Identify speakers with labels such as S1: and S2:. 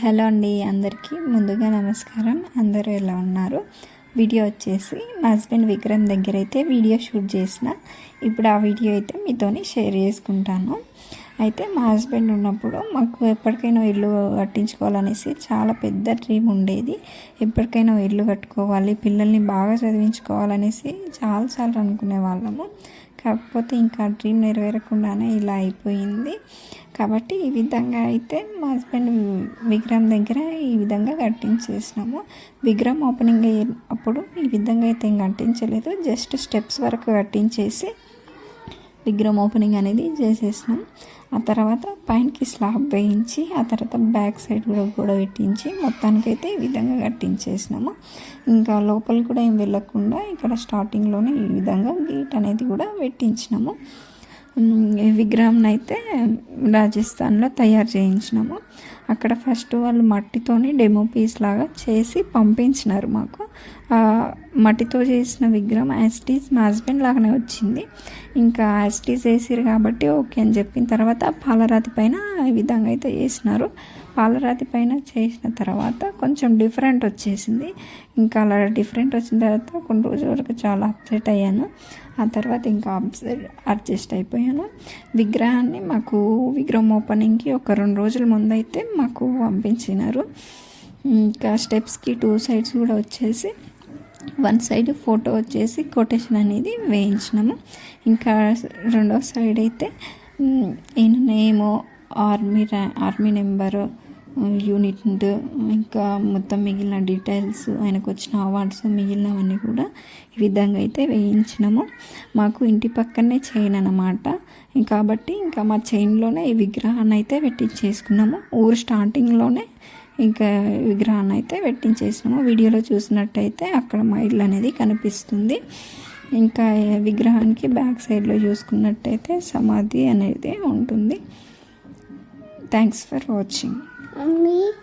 S1: Hello అండి అందరికీ ముందుగా నమస్కారం. అందరూ ఎలా ఉన్నారు? వీడియో వచ్చేసి మా హస్బెండ్ విక్రమ్ దగ్గర అయితే వీడియో షూట్ చేసిన. ఇప్పుడు ఆ వీడియో అయితే మీతోని షేర్ చేసుకుంటాను. అయితే మా హస్బెండ్ ఉన్నప్పుడు మాకు ఎప్పటికైనా ఇల్లు కట్టించుకోవాలనేసి చాలా పెద్ద డ్రీమ్ ఉండేది. ఎప్పటికైనా ఇల్లు కట్టుకోవాలి పిల్లల్ని బాగా చదివించుకోవాలనేసి చాలాసార్లు అనుకునే వాళ్ళము. కాకపోతే ఇంకా డ్రీమ్ నెరవేరకుండానే ఇలా అయిపోయింది. కాబట్టి ఈ విధంగా అయితే మా హస్బెండ్ విగ్రహం దగ్గర ఈ విధంగా కట్టించేసినాము. విగ్రహం ఓపెనింగ్ అప్పుడు ఈ విధంగా అయితే ఏం కట్టించలేదు. జస్ట్ స్టెప్స్ వరకు కట్టించేసి విగ్రహం ఓపెనింగ్ అనేది చేసేసినాం. ఆ తర్వాత పైనకి స్లాబ్ వేయించి ఆ తర్వాత బ్యాక్ సైడ్ కూడా కూడా పెట్టించి మొత్తానికైతే ఈ విధంగా కట్టించేసినాము. ఇంకా లోపల కూడా ఏం వెళ్ళకుండా ఇక్కడ స్టార్టింగ్లోనే ఈ విధంగా గేట్ అనేది కూడా పెట్టించినాము. విగ్రహం అయితే రాజస్థాన్లో తయారు చేయించినాము. అక్కడ ఫస్ట్ వాళ్ళు మట్టితోని డెమో పీస్ లాగా చేసి పంపించినారు మాకు. మట్టితో చేసిన విగ్రహం యాస్టీస్ మా హస్బెండ్ లాగానే వచ్చింది. ఇంకా యాస్టీస్ వేసిరు కాబట్టి ఓకే అని చెప్పిన తర్వాత పాలరాతి పైన ఈ విధంగా అయితే చేసినారు. పాలరాతి పైన చేసిన తర్వాత కొంచెం డిఫరెంట్ వచ్చేసింది. ఇంకా అలా డిఫరెంట్ వచ్చిన తర్వాత కొన్ని రోజుల వరకు చాలా అప్సెట్ అయ్యాను. ఆ తర్వాత ఇంకా అప్సెట్ అడ్జస్ట్ అయిపోయాను. విగ్రహాన్ని మాకు విగ్రహం ఓపెనింగ్కి ఒక రెండు రోజుల ముందు అయితే మాకు పంపించినారు. ఇంకా స్టెప్స్కి టూ సైడ్స్ కూడా వచ్చేసి వన్ సైడ్ ఫోటో వచ్చేసి కొటేషన్ అనేది వేయించినాము. ఇంకా రెండో సైడ్ అయితే ఈయన name army army number unit ఇంకా మొత్తం మిగిలిన డీటెయిల్స్ ఆయనకు వచ్చిన అవార్డ్స్ మిగిలినవన్నీ కూడా ఈ విధంగా అయితే వేయించినాము. మాకు ఇంటి పక్కనే చైన్ అనమాట కాబట్టి ఇంకా మా చైన్లోనే ఈ విగ్రహాన్ని అయితే పెట్టించేసుకున్నాము. ఊరు స్టార్టింగ్లోనే ఇంకా విగ్రహాన్ని అయితే పెట్టించేసినాము వీడియోలో చూసినట్టయితే అక్కడ మా ఇల్లు అనేది కనిపిస్తుంది. ఇంకా విగ్రహానికి బ్యాక్ సైడ్లో చూసుకున్నట్టయితే సమాధి అనేది ఉంటుంది. Thanks for watching Mommy.